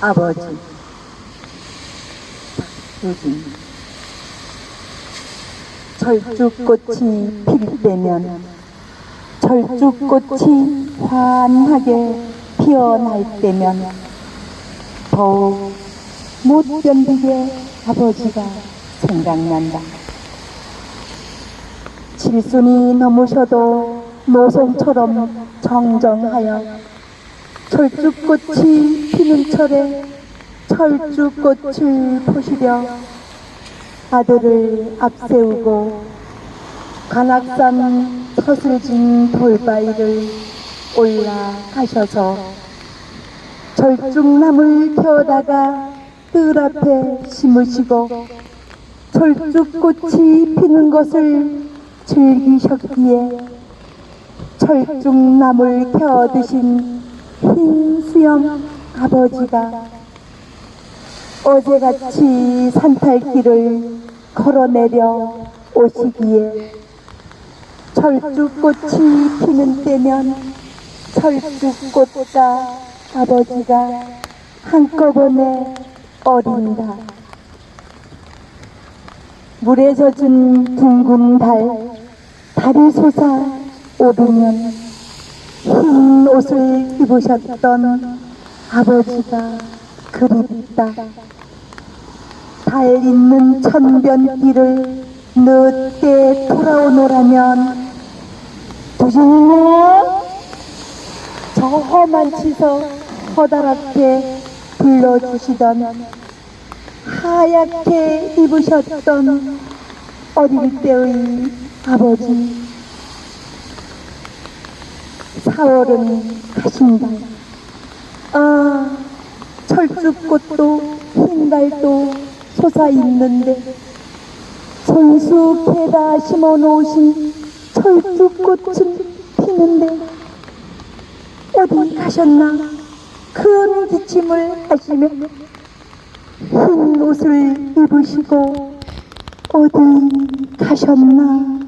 아버지 요즘 절쭉꽃이 필 때면 절쭉꽃이 환하게 피어날 때면 더욱 못 견디게 아버지가 생각난다. 칠순이 넘으셔도 노송처럼 정정하여 철쭉꽃이 피는 철에 철쭉꽃을 보시려 아들을 앞세우고 관악산 서슬진 돌바위를 올라가셔서 절쭉나무를 펴다가 뜰 앞에 심으시고 철쭉꽃이 피는 것을 즐기셨기에 철쭉나무를 펴 드신 흰 수염 아버지가 어제같이 산탈길을 걸어내려 오시기에 철쭉꽃이 피는 때면 철쭉꽃과 아버지가 한꺼번에 어린다. 물에 젖은 둥근 달, 달이 솟아 오르면 흰 옷을 입으셨던 아버지가 그립다. 달 있는 천변길을 늦게 돌아오노라면 두실래? 저 험한 치서 커다랗게 불러주시던 하얗게 입으셨던 어릴 때의 아버지 사월은 가신다. 아, 철쭉꽃도 흰달도 솟아있는데 손수케다 심어놓으신 철쭉꽃은 피는데 어디 가셨나? 큰 기침을 하시며 흰 옷을 입으시고 어디 가셨나?